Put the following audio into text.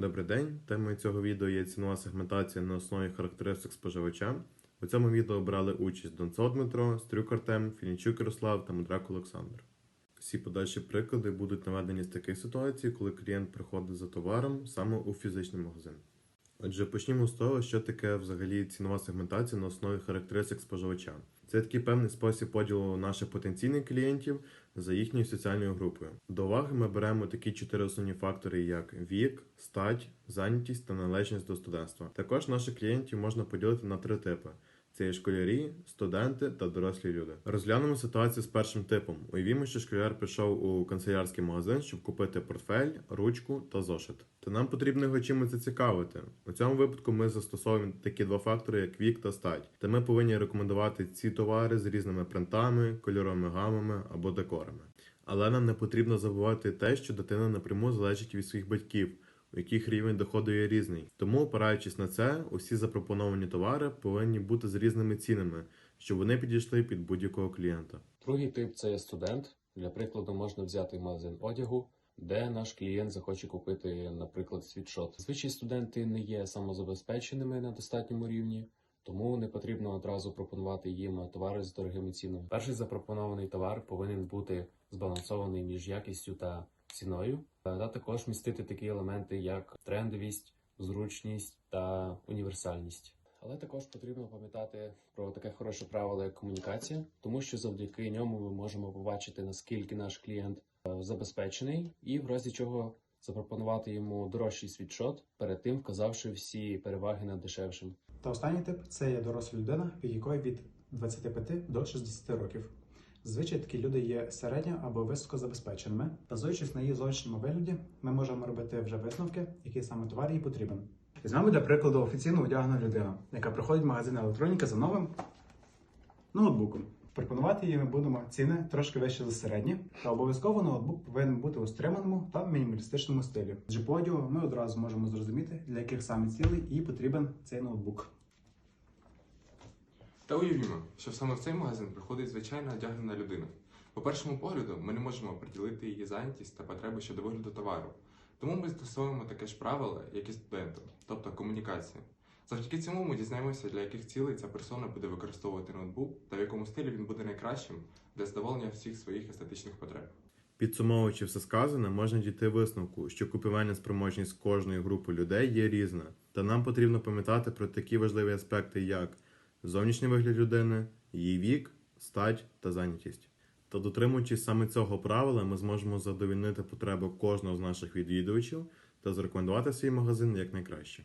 Добрий день. Темою цього відео є цінова сегментація на основі характеристик споживача. У цьому відео брали участь Донцо Дмитро, Стрюк Артем, Фінічук Ярослав та Мудрак Олександр. Всі подальші приклади будуть наведені з таких ситуацій, коли клієнт приходить за товаром саме у фізичний магазин. Отже, почнімо з того, що таке взагалі цінова сегментація на основі характеристик споживача. Це такий певний спосіб поділу наших потенційних клієнтів за їхньою соціальною групою. До уваги ми беремо такі чотири основні фактори, як вік, стать, зайнятість та належність до студентства. Також наших клієнтів можна поділити на три типи. Це є школярі, студенти та дорослі люди. Розглянемо ситуацію з першим типом. Уявімо, що школяр прийшов у канцелярський магазин, щоб купити портфель, ручку та зошит. Та нам потрібно його чимось зацікавити. У цьому випадку ми застосовуємо такі два фактори, як вік та стать. Та ми повинні рекомендувати ці товари з різними принтами, кольоровими гамами або декорами. Але нам не потрібно забувати те, що дитина напряму залежить від своїх батьків, у яких рівень доходу є різний. Тому, опираючись на це, усі запропоновані товари повинні бути з різними цінами, щоб вони підійшли під будь-якого клієнта. Другий тип це студент. Для прикладу, можна взяти магазин одягу, де наш клієнт захоче купити, наприклад, світшот. Звичай студенти не є самозабезпеченими на достатньому рівні, тому не потрібно одразу пропонувати їм товари з дорогими цінами. Перший запропонований товар повинен бути збалансований між якістю та ціною, та також містити такі елементи, як трендовість, зручність та універсальність. Але також потрібно пам'ятати про таке хороше правило, як комунікація, тому що завдяки ньому ми можемо побачити наскільки наш клієнт е, забезпечений, і в разі чого запропонувати йому дорожчий світшот, перед тим вказавши всі переваги над дешевшим. Та останній тип це є доросла людина, вік якої від 25 до 60 років. Зазвичай такі люди є середньо або високо забезпеченими. Базуючись на її зовнішньому вигляді, ми можемо робити вже висновки, який саме товар їй потрібен. Візьмемо для прикладу офіційно одягнена людина, яка приходить в магазин електроніки за новим ноутбуком. Пропонувати їй ми будемо ціни трошки вище за середні, та обов'язково ноутбук повинен бути у стриманому та мінімалістичному стилі. По одягу ми одразу можемо зрозуміти, для яких саме цілей їй потрібен цей ноутбук. Та уявімо, що саме в цей магазин приходить звичайно одягнена людина. По першому погляду, ми не можемо приділити її зайнятість та потреби щодо вигляду товару. Тому ми застосовуємо таке ж правило, як і студентам, тобто комунікація. Завдяки цьому ми дізнаємося, для яких цілей ця персона буде використовувати ноутбук та в якому стилі він буде найкращим для задоволення всіх своїх естетичних потреб. Підсумовуючи все сказане, можна дійти висновку, що купівельна спроможність кожної групи людей є різна, та нам потрібно пам'ятати про такі важливі аспекти, як зовнішній вигляд людини, її вік, стать та зайнятість. Та дотримуючись саме цього правила, ми зможемо задовільнити потреби кожного з наших відвідувачів та зарекомендувати свій магазин як найкраще.